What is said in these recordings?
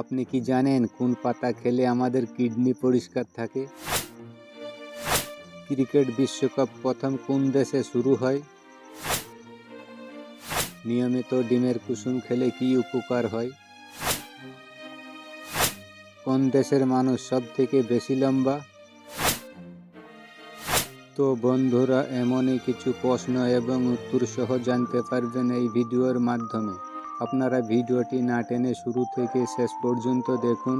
আপনি কি জানেন কোন পাতা খেলে আমাদের কিডনি পরিষ্কার থাকে? ক্রিকেট বিশ্বকাপ প্রথম কোন দেশে শুরু হয়? নিয়মিত ডিমের কুসুম খেলে কি উপকার হয়? কোন দেশের মানুষ সব থেকে বেশি লম্বা? তো বন্ধুরা, এমনই কিছু প্রশ্ন এবং উত্তর সহ জানতে পারবেন এই ভিডিওর মাধ্যমে। আপনারা ভিডিওটি না টেনে শুরু থেকে শেষ পর্যন্ত দেখুন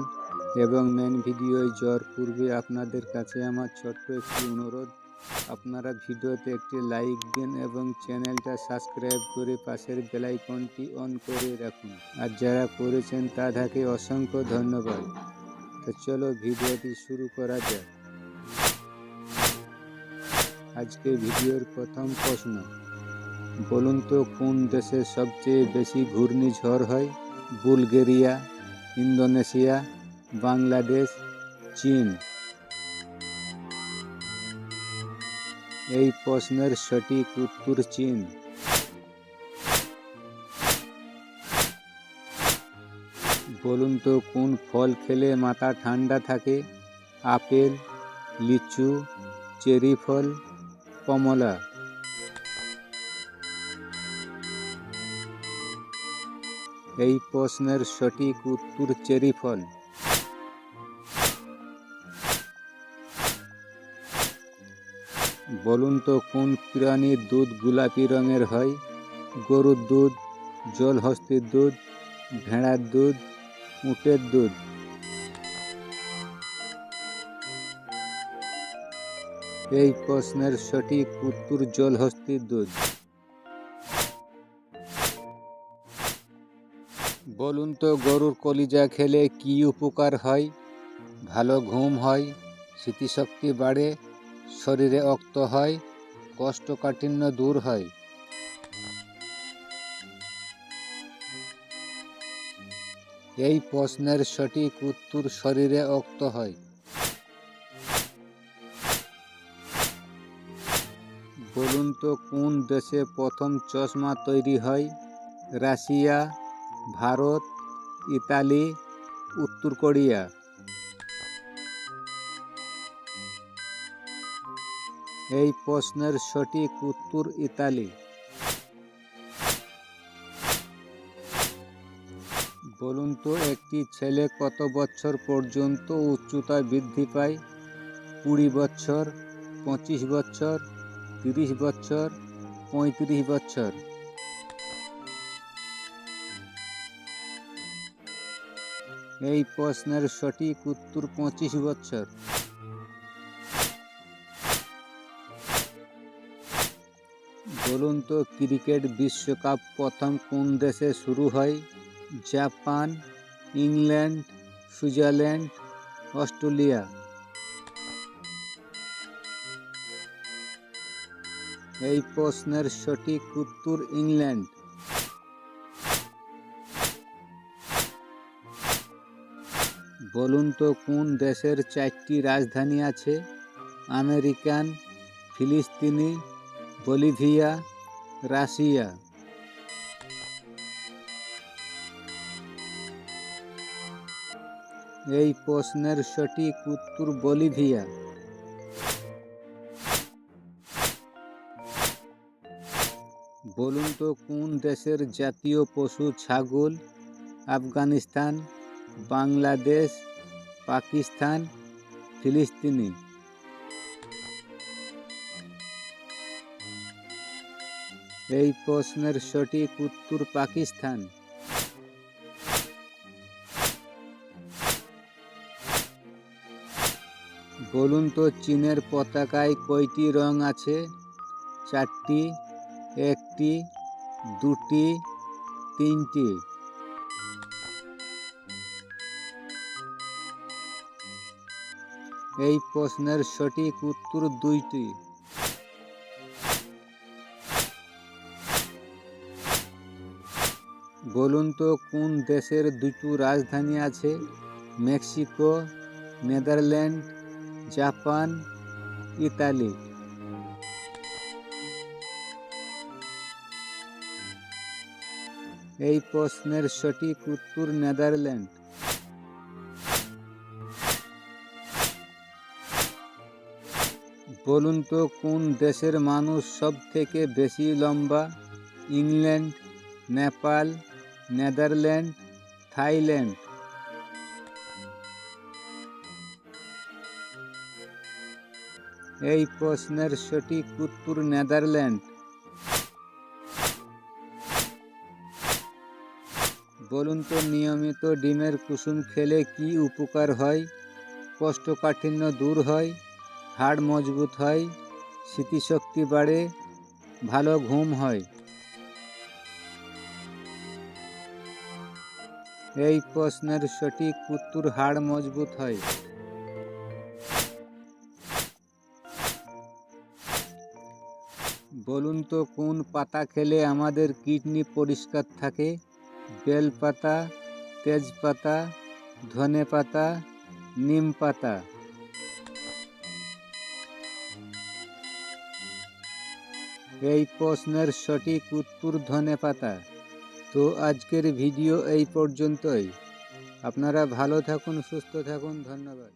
এবং মেন ভিডিওয় যাওয়ার পূর্বে আপনাদের কাছে আমার ছোট্ট একটি অনুরোধ। আপনারা ভিডিওতে একটি লাইক দিন এবং চ্যানেলটা সাবস্ক্রাইব করে পাশের বেলাইকনটি অন করে রাখুন। আর যারা করেছেন তাদেরকে অসংখ্য ধন্যবাদ। তো চলো ভিডিওটি শুরু করা যাক। আজকে ভিডিওর প্রথম প্রশ্ন। বলুন তো, কোন দেশে সবচেয়ে বেশি ঘূর্ণিঝড় হয়? বুলগেরিয়া, ইন্দোনেশিয়া, বাংলাদেশ, চীন। এই প্রশ্নের সঠিক উত্তর চীন। বলুন তো, কোন ফল খেলে মাথা ঠান্ডা থাকে? আপেল, লিচু, চেরি ফল, কমলা। এই প্রশ্নের সঠিক উত্তর চেরি ফল। বলুন তো, কোন প্রাণীর দুধ গোলাপি রঙের হয়? গরুর দুধ, জলহস্তির দুধ, ভেড়ার দুধ, উটের দুধ। এই প্রশ্নের সঠিক উত্তর জলহস্তির দুধ। বলুন তো, গরুর কলিজা খেলে কি উপকার হয়? ভালো ঘুম হয়, স্মৃতিশক্তি বাড়ে, শরীরে অক্ত হয় কোষ্ঠকাঠিন্য দূর হয়। এই প্রশ্নের সঠিক উত্তর শরীরে অক্ত হয়। বলুন তো, কোন দেশে প্রথম চশমা তৈরি হয়? রাশিয়া ভারত, ইতালি, উত্তর কোরিয়া। এই প্রশ্নের সঠিক উত্তর ইতালি। বলুন তো, একটি ছেলে কত বছর পর্যন্ত উচ্চতা বৃদ্ধি পায়? কুড়ি বছর, পঁচিশ বছর, তিরিশ বছর, পঁয়ত্রিশ বছর। এই প্রশ্নের সঠিক উত্তর পঁচিশ বছর। বলুন তো ক্রিকেট বিশ্বকাপ প্রথম কোন দেশে শুরু হয়? Japan, England, Switzerland, Australia. এই প্রশ্নের সঠিক উত্তর ইংল্যান্ড। বলুন তো কোন দেশের চারটি রাজধানী আছে? আমেরিকান, ফিলিস্তিনি, বলিভিয়া, রাশিয়া। এই প্রশ্নের সঠিক উত্তর বলিভিয়া। বলুন তো কোন দেশের জাতীয় পশু ছাগল? আফগানিস্তান বাংলাদেশ, পাকিস্তান, ফিলিস্তিনি। এই প্রশ্নের সঠিক উত্তর পাকিস্তান। বলুন তো চীনের পতাকায় কয়টি রং আছে? চারটি, একটি, দুটি, তিনটি। এই প্রশ্নের সঠিক উত্তর দুইটি। বলুন তো, কোন দেশের দুটো রাজধানী আছে? Mexico, Netherlands, Japan, Italy. এই প্রশ্নের সঠিক উত্তর নেদারল্যান্ড। বলুন তো, কোন দেশের মানুষ সব থেকে বেশি লম্বা? England, Nepal, Netherlands, Thailand. এই প্রশ্নের সঠিক উত্তর নেদারল্যান্ড। বলুন তো, নিয়মিত ডিমের কুসুম খেলে কি উপকার হয়? কোষ্ঠকাঠিন্য দূর হয়? হাড় মজবুত হয়, স্মৃতিশক্তি বাড়ে, ভালো ঘুম হয়। এই প্রশ্নের সঠিক উত্তর হাড় মজবুত হয়। বলুন তো, কোন পাতা খেলে আমাদের কিডনি পরিষ্কার থাকে? বেল পাতা, তেজপাতা, ধনে পাতা, নিম পাতা? এই প্রশ্নের সঠিক উত্তর ধনে পাতা তো আজকের ভিডিও এই পর্যন্তই। আপনারা ভালো থাকুন, সুস্থ থাকুন, ধন্যবাদ।